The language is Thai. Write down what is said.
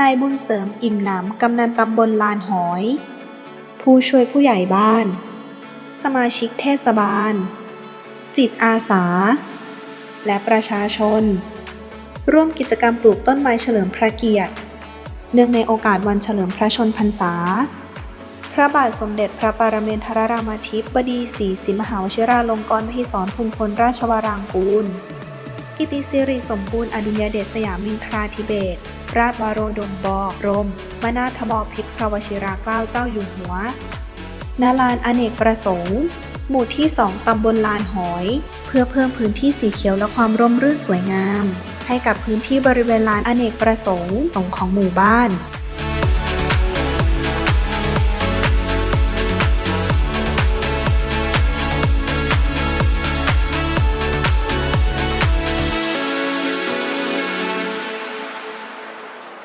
นายบุญเสริมอิ่มหนำกำนันตำบลลานหอย ผู้ช่วยผู้ใหญ่บ้าน สมาชิกเทศบาล จิตอาสา และประชาชน ร่วมกิจกรรมปลูกต้นไม้เฉลิมพระเกียรติ เนื่องในโอกาสวันเฉลิมพระชนพรรษา พระบาทสมเด็จพระปรเมนทรรามาธิบดีศรีสิมหาวชิราลงกรณ์มหิศรภูมิพลราชวรางกูล กิติสิริสมบูรณ์อดุญเดชสยามมินทราธิเบศราชวโรดมบอรมมนาธบพิตรพระวชิราเกล้าเจ้าอยู่หัวนาลานอเนกประสงค์ หมู่ที่ 2 ตำบลลานหอย เพื่อเพิ่มพื้นที่สีเขียวและความร่มรื่นสวยงาม ให้กับพื้นที่บริเวณลานอเนกประสงค์ตรงของหมู่บ้าน